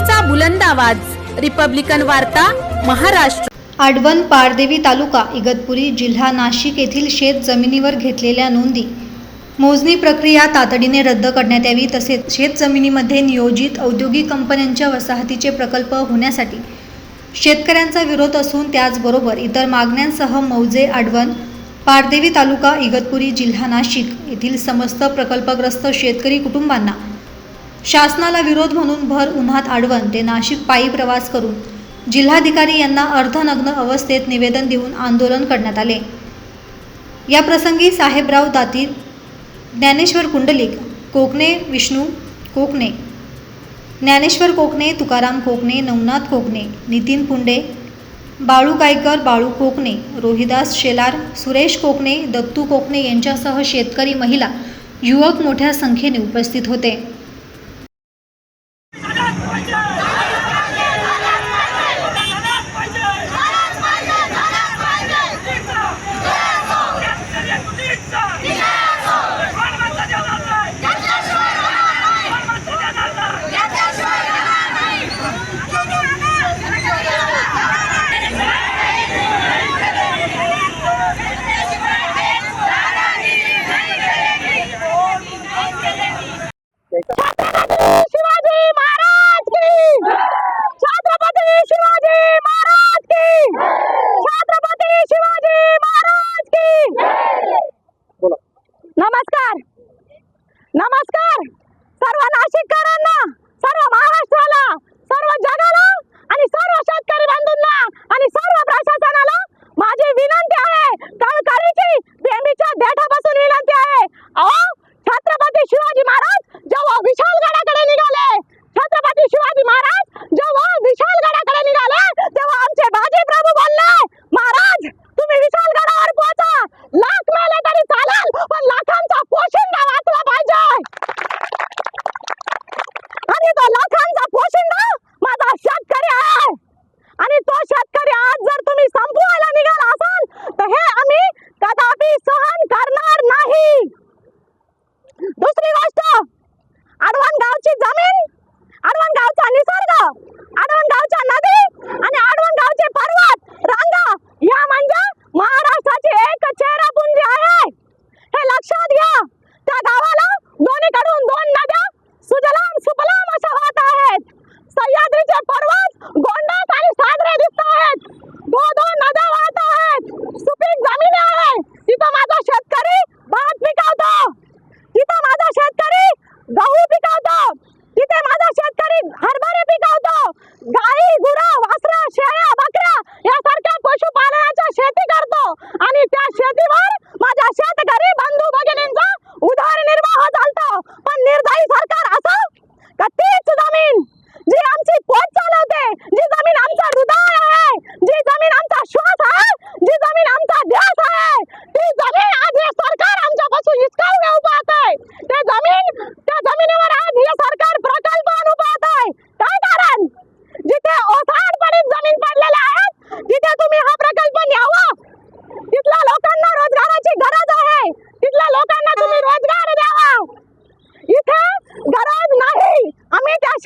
मराठीचा बुलंद आवाज. रिपब्लिकन वार्ता महाराष्ट्र. आडवण पारदेवी तालुका इगतपुरी जिल्हा नाशिक येथील शेत जमिनीवर घेतलेल्या नोंदी. मोजणी प्रक्रिया तातडीने रद्द करण्यात यावी तसेच शेत जमिनीमध्ये नियोजित औद्योगिक कंपन्यांच्या वसाहतीचे प्रकल्प होण्यासाठी. शेतकऱ्यांचा विरोध असून त्याचबरोबर इतर मागण्यांसह मौजे आडवण पारदेवी तालुका इगतपुरी जिल्हा नाशिक येथील समस्त प्रकल्पग्रस्त शेतकरी कुटुंबांना शासनाला विरोध म्हणून भर उन्हात आडवण ते नाशिक पायी प्रवास करून जिल्हाधिकारी यांना अर्धनग्न अवस्थेत निवेदन देऊन आंदोलन करण्यात आले. या प्रसंगी साहेबराव दातीर ज्ञानेश्वर कुंडलिक कोकणे विष्णू कोकणे ज्ञानेश्वर कोकणे तुकाराम कोकणे नवनाथ कोकणे नितीन पुंडे बाळू कायकर बाळू कोकणे रोहिदास शेलार सुरेश कोकणे दत्तू कोकणे यांच्यासह शेतकरी महिला युवक मोठ्या संख्येने उपस्थित होते. Vai,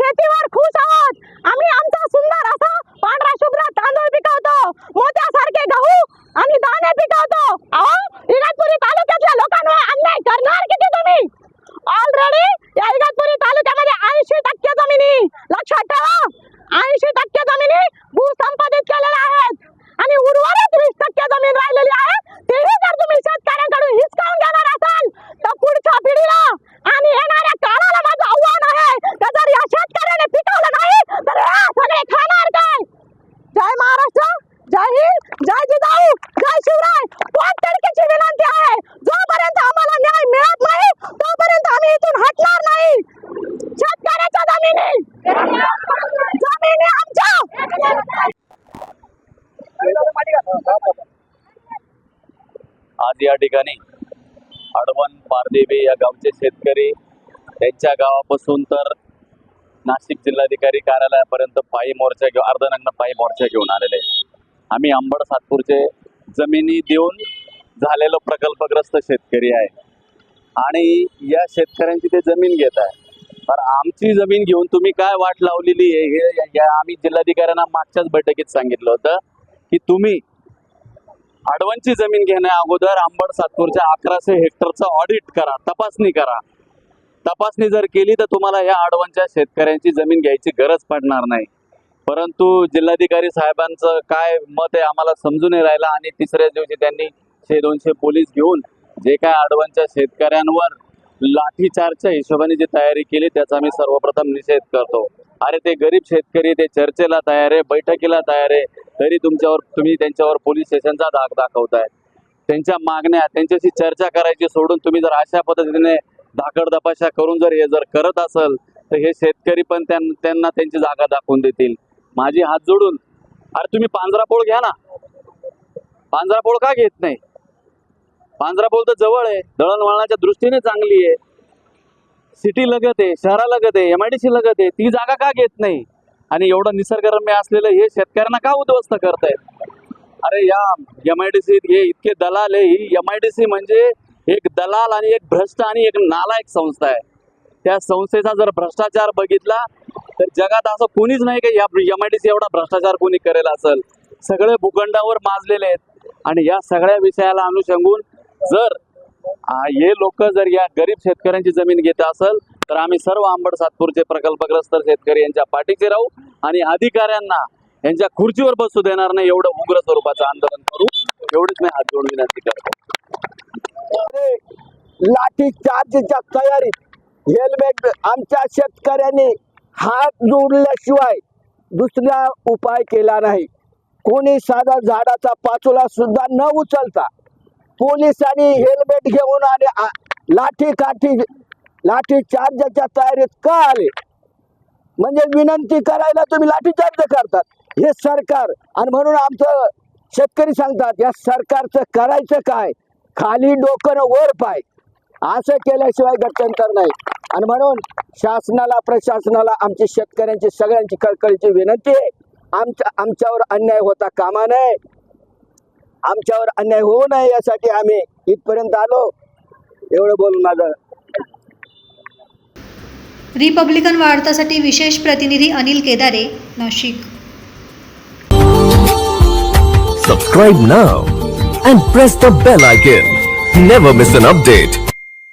शेतीवर आम्ही हटणार नाही. शेतकऱ्याच्या जमिनी. जमिनी आमच्या. आज या ठिकाणी आडवण पारदेवे या गावचे शेतकरी त्यांच्या गावापासून तर नाशिक जिल्हाधिकारी कार्यालयापर्यंत पायी मोर्चा घेऊन अर्धनग्न पायी मोर्चा घेऊन आलेले आम्ही आंबड सातपूरचे जमिनी देऊन झालेलो प्रकल्पग्रस्त शेतकरी आहे. आणि या शेतकऱ्यांची ते जमीन घेत आहे. तर आमची जमीन घेऊन तुम्ही काय वाट लावलेली आहे हे आम्ही जिल्हाधिकाऱ्यांना मागच्याच बैठकीत सांगितलं होतं की तुम्ही आडवणची जमीन घेण्या अगोदर आंबड सातपूरच्या अकराशे हेक्टरचं ऑडिट करा तपासणी करा. तपासणी जर केली तर तुम्हाला या आडवणच्या शेतकऱ्यांची जमीन घ्यायची गरज पडणार नाही. परंतु जिल्हाधिकारी साहेबांचं काय मत आहे आम्हाला समजून राहिलं आणि तिसऱ्या दिवशी त्यांनी शे दोनशे पोलीस घेऊन जे काय आडवणच्या शेतकऱ्यांवर लाठीचार्जच्या हिशोबाने जी तयारी केली त्याचा मी सर्वप्रथम निषेध करतो. अरे ते गरीब शेतकरी ते चर्चेला तयार आहे बैठकीला तयार आहे तरी तुमच्यावर तुम्ही त्यांच्यावर पोलीस स्टेशनचा धाक दाखवताय. त्यांच्या मागण्या त्यांच्याशी चर्चा करायची सोडून तुम्ही जर अशा पद्धतीने धाकड करून जर हे जर करत असेल तर हे शेतकरी पण त्यांना त्यांची जागा दाखवून देतील. माझी हात जोडून अरे तुम्ही पांजरापोळ घ्या ना. पांजरापोळ का घेत नाही? पांजरापोळ तर जवळ आहे. दळणवळणाच्या दृष्टीने चांगली आहे. सिटी लगत आहे शहरा लगत आहे एम आय डी सी लगत आहे. ती जागा का घेत नाही? आणि एवढं निसर्गरम्य असलेलं हे शेतकऱ्यांना का उद्ध्वस्त करतायत? अरे या एम आय डी सीत हे इतके दलाल आहे. ही एम आय डी सी म्हणजे एक दलाल आणि एक भ्रष्ट आणि एक नालायक संस्था आहे. त्या संस्थेचा जर भ्रष्टाचार बघितला तर जगात असं कोणीच नाही की या एम आय डी सी एवढा भ्रष्टाचार कोणी करेल असेल. सगळे भूखंडावर माजलेले आहेत. आणि या सगळ्या विषयाला अनुषंगून जर हे लोक जर या गरीब शेतकऱ्यांची जमीन घेत असेल तर आम्ही सर्व आंबड सातपूरचे प्रकल्पग्रस्त शेतकरी यांच्या पाठीचे राहू आणि अधिकाऱ्यांना यांच्या खुर्चीवर बसू देणार नाही एवढं उग्र स्वरूपाचं आंदोलन करू. एवढीच मी हात जोडून विनंती करतो. लाठी चार्जच्या तयारीत हेल्मेट आमच्या शेतकऱ्यांनी हात जोडल्याशिवाय दुसरा उपाय केला नाही. कोणी साधा झाडाचा पाचोला सुद्धा न उचलता पोलिसांनी हेल्मेट घेऊन आणि लाठी काठी लाठी चार्जच्या तयारीत का आले? म्हणजे विनंती करायला तुम्ही लाठीचार्ज करतात. हे सरकार आणि म्हणून आमचं शेतकरी सांगतात या सरकारचं करायचं काय? खाली डोकं न वर पाय. असं केल्याशिवाय गत्यंतर नाही. आणि म्हणून शासनाला प्रशासनाला आमची शेतकऱ्यांची सगळ्यांची कळकळीची विनंती आहे. आमच्या आमच्यावर अन्याय होता कामा नये. आमच्यावर अन्याय होऊ नये यासाठी आम्ही इथपर्यंत आलो एवढं बोलून माझं रिपब्लिकन वार्तासाठी विशेष प्रतिनिधी Anil Kedare Nashik Subscribe now and press the bell icon. Never miss an update.